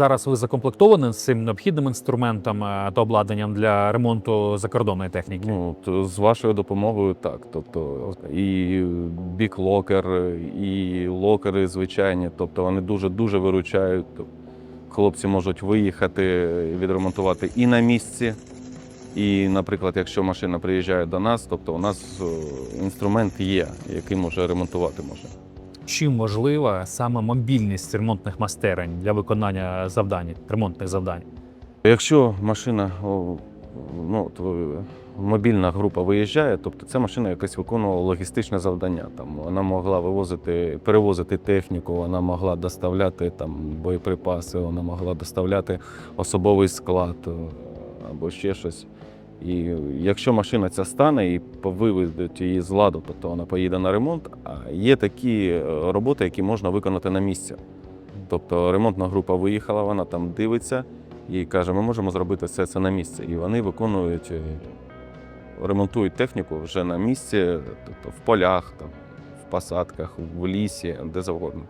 зараз ви закомплектовані з цим необхідним інструментом е, та обладнанням для ремонту закордонної техніки? Ну, то з вашою допомогою так. Тобто і бік-локер, і локери звичайні. Тобто вони дуже-дуже виручають. Хлопці можуть виїхати, відремонтувати і на місці. І, наприклад, якщо машина приїжджає до нас, тобто у нас е, інструмент є, який може ремонтувати може. Чим важлива саме мобільність ремонтних майстерень для виконання завдань, ремонтних завдань? Якщо машина, ну, мобільна група виїжджає, тобто ця машина якось виконувала логістичне завдання. Там вона могла вивозити, перевозити техніку, вона могла доставляти там боєприпаси, вона могла доставляти особовий склад або ще щось. І якщо машина ця стане і виведуть її з ладу, тобто вона поїде на ремонт, а є такі е, роботи, які можна виконати на місці. Тобто ремонтна група виїхала, вона там дивиться і каже, ми можемо зробити все це на місці. І вони виконують, е, ремонтують техніку вже на місці, тобто в полях, там, в посадках, в лісі, де завгодно.